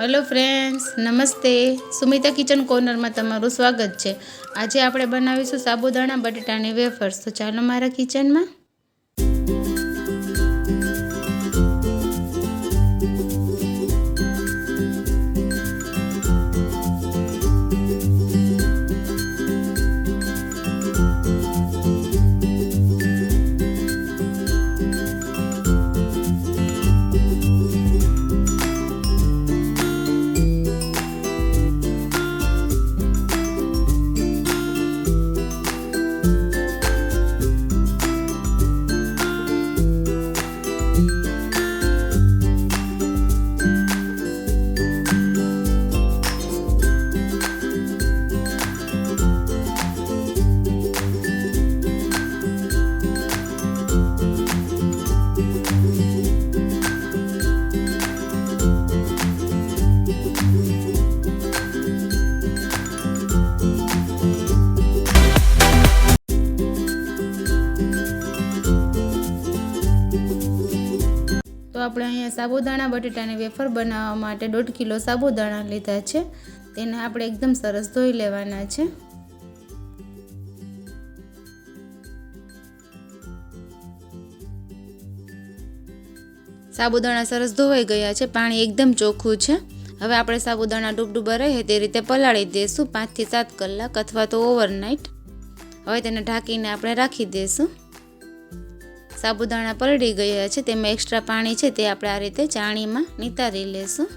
Hello friends નમસ્તે Sumita kitchen કોર્નરમાં તમારું સ્વાગત છે. આજે આપણે બનાવીશું સાબુદાણા બટેટાની વેફર્સ. તો ચાલો મારા કિચનમાં અહીંયા સાબુદાણા, બટેટાની વેફર બનાવવા માટે દોઢ કિલો સાબુદાણા લીધા છે. તેને આપણે એકદમ સરસ ધોઈ લેવાના છે. સાબુદાણા સરસ ધોવાઈ ગયા છે, પાણી એકદમ ચોખ્ખું છે. હવે આપણે સાબુદાણા ડૂબડૂબા રહે તે રીતે પલાળી દઈશું પાંચથી સાત કલાક અથવા તો ઓવરનાઇટ હવે તેને ઢાંકીને આપણે રાખી દઈશું સાબુદાણા પલળી ગયા છે, તેમાં એક્સ્ટ્રા પાણી છે, તે આપણે આ રીતે ચાણીમાં નિતારી લેશું.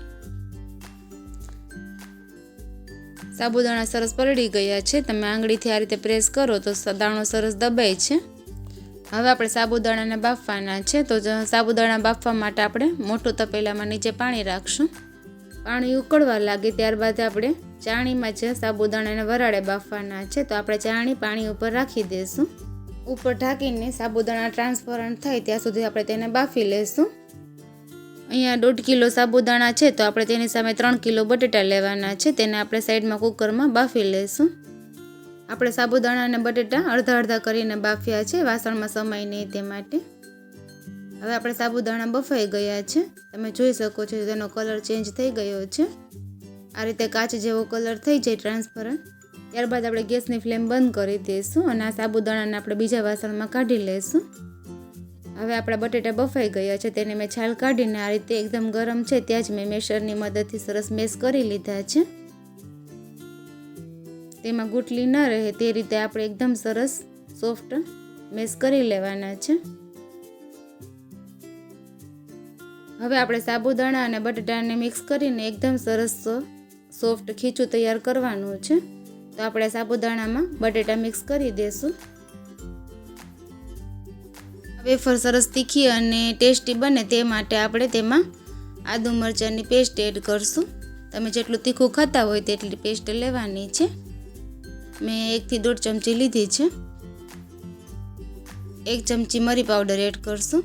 સાબુદાણા સરસ પલળી ગયા છે, તમે આંગળીથી આ રીતે પ્રેસ કરો તો દાણો સરસ દબાય છે. હવે આપણે સાબુદાણાને બાફવાના છે, તો સાબુદાણા બાફવા માટે આપણે મોટું તપેલામાં નીચે પાણી રાખશું. પાણી ઉકળવા લાગે ત્યારબાદ આપણે ચાણીમાં જે સાબુદાણાને વરાળે બાફવાના છે, તો આપણે ચાણી પાણી ઉપર રાખી દઈશું ઉપર ઢાંકીને સાબુદાણા ટ્રાન્સપરન્ટ થાય ત્યાં સુધી આપણે તેને બાફી લઈશું અહીંયા દોઢ કિલો સાબુદાણા છે તો આપણે તેની સામે ત્રણ કિલો બટેટા લેવાના છે. તેને આપણે સાઈડમાં કુકરમાં બાફી લઈશું આપણે સાબુદાણા અને બટેટા અડધા અડધા કરીને બાફ્યા છે. વાસણમાં સમાય નહીં તે માટે. હવે આપણે સાબુદાણા બફાઈ ગયા છે. તમે જોઈ શકો છો તેનો કલર ચેન્જ થઈ ગયો છે. આ રીતે કાચ જેવો કલર થઈ જાય ટ્રાન્સપરન્ટ ત્યારબાદ આપણે ગેસની ફ્લેમ બંધ કરી દઈશું અને આ સાબુદાણાને આપણે બીજા વાસણમાં કાઢી લઈશું. હવે આપણા બટેટા બફાઈ ગયા છે, તેને મેં છાલ કાઢીને આ રીતે એકદમ ગરમ છે, ત્યાં જ મેં મેશરની મદદથી સરસ મેશ કરી લીધા છે. તેમાં ગુટલી ન રહે તે રીતે આપણે એકદમ સરસ સોફ્ટ મેશ કરી લેવાના છે. હવે આપણે સાબુદાણા અને બટેટાને મિક્સ કરીને એકદમ સરસ સોફ્ટ ખીચું તૈયાર કરવાનું છે. તો આપણે સાબુદાણામાં બટેટા મિક્સ કરી દઈશું વેફર સરસ તીખી અને ટેસ્ટી બને તે માટે આપણે તેમાં આદુ મરચાંની પેસ્ટ એડ કરશું. તમે જેટલું તીખું ખાતા હોય તેટલી પેસ્ટ લેવાની છે. મેં એકથી દોઢ ચમચી લીધી છે. એક ચમચી મરી પાવડર એડ કરશું.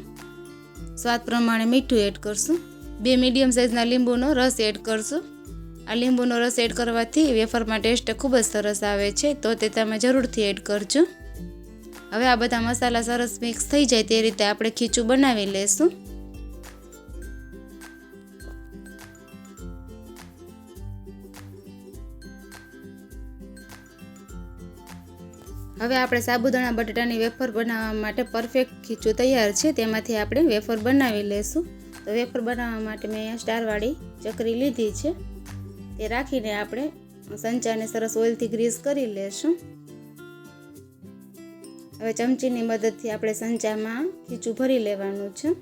સ્વાદ પ્રમાણે મીઠું એડ કરશું. બે મીડિયમ સાઇઝના લીંબુનો રસ એડ કરશું. આ લીંબુનો રસ એડ કરવાથી વેફરમાં ટેસ્ટ ખૂબ જ સરસ આવે છે, તો તે તમે જરૂરથી એડ કરજો. હવે આ બધા મસાલા સરસ મિક્સ થઈ જાય તે રીતે આપણે ખીચું બનાવી લેશું. હવે આપણે સાબુદાણા બટાટાની વેફર બનાવવા માટે પરફેક્ટ ખીચું તૈયાર છે, તેમાંથી આપણે વેફર બનાવી લેશું. તો વેફર બનાવવા માટે મેં અહીંયા સ્ટારવાળી ચકરી લીધી છે. તે રાખીને આપણે સંચાને સરસ ઓઇલથી ગ્રીસ કરી લેશું. હવે ચમચીની મદદથી આપણે સંચામાં ખીચું ભરી લેવાનું છે.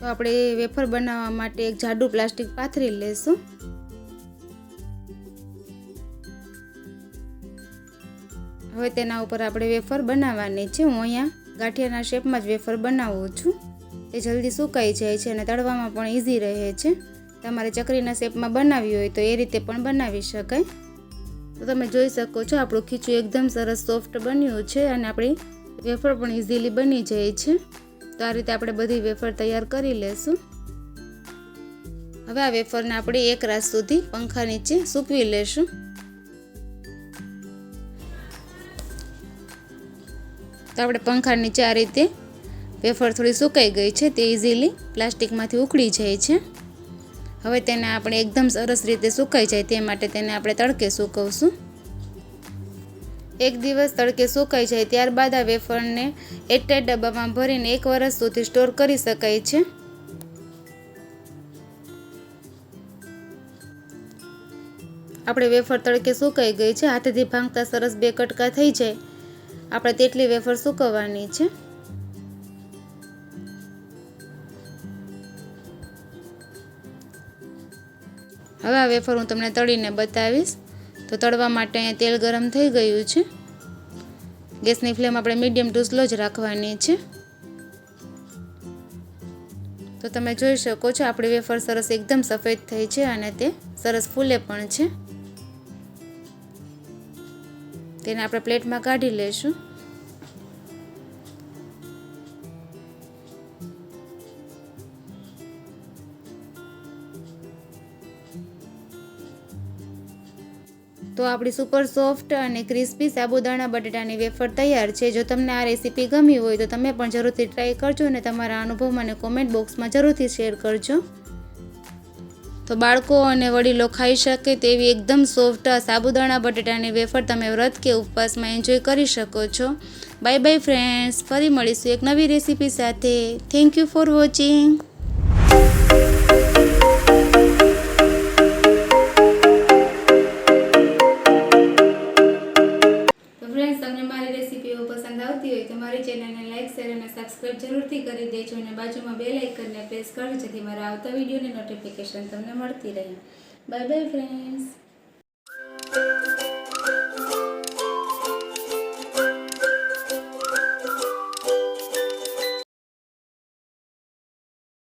તો આપણે વેફર બનાવવા માટે એક જાડું પ્લાસ્ટિક પાથરી લેશું. હવે તેના ઉપર આપણે વેફર બનાવવાની છે. હું અહીંયા ગાંઠિયાના શેપમાં જ વેફર બનાવું છું. તે જલ્દી સુકાઈ જાય છે અને તળવામાં પણ ઇઝી રહે છે. તમારે ચકરીના શેપમાં બનાવી હોય તો એ રીતે પણ બનાવી શકાય. તો તમે જોઈ શકો છો, આપણું ખીચું એકદમ સરસ સોફ્ટ બન્યું છે અને આપણી વેફર પણ ઇઝીલી બની જાય છે. તો આ રીતે આપણે બધી વેફર તૈયાર કરી લેશું. હવે આ વેફરને આપણે એક રાત સુધી પંખા નીચે સૂકવી લેશું. તો આપણે પંખા નીચે આ રીતે વેફર થોડી સુકાઈ ગઈ છે તે ઇઝીલી પ્લાસ્ટિકમાંથી ઉકળી જાય છે. હવે તેને આપણે એકદમ સરસ રીતે સુકાઈ જાય તે માટે તેને આપણે તડકે સૂકવશું. એક દિવસ તડકે સુકાઈ જાય ત્યારબાદ આ વેફરને એરટાઈટ ડબ્બામાં ભરીને એક વર્ષ સુધી સ્ટોર કરી શકાય છે. આપણે વેફર તડકે સુકાઈ ગઈ છે. હાથેથી ભાંગતા સરસ બે કટકા થઈ જાય. આપણે તેટલી વેફર સૂકવવાની છે. હવે આ વેફર હું તમને તળીને બતાવીશ. તો તળવા માટે અહીંયા તેલ ગરમ થઈ ગયું છે. ગેસની ફ્લેમ આપણે મીડિયમ ટુ સ્લો જ રાખવાની છે. તો તમે જોઈ શકો છો, આપણી વેફર સરસ એકદમ સફેદ થઈ છે અને તે સરસ ફૂલે પણ છે. તેને આપણે પ્લેટમાં કાઢી લઈશું તો આપણી સુપર સોફ્ટ અને ક્રિસ્પી સાબુદાણા બટેટાની વેફર તૈયાર છે. જો તમને આ રેસીપી ગમી હોય તો તમે પણ જરૂરથી ટ્રાય કરજો અને તમારા અનુભવ મને કોમેન્ટ બોક્સમાં જરૂરથી શેર કરજો. તો બાળકો અને વડીલો ખાઈ શકે તેવી એકદમ સોફ્ટ સાબુદાણા, બટેટાની વેફર તમે વ્રત કે ઉપવાસમાં એન્જોય કરી શકો છો. બાય બાય ફ્રેન્ડ્સ ફરી મળીશું એક નવી રેસીપી સાથે. થેન્ક યુ ફોર વોચિંગ અને બાજુમાં બે લાઇકનને પ્રેસ કરો જેથી મારા આવતા વિડીયોની નોટિફિકેશન તમને મળતી રહે. Bye bye friends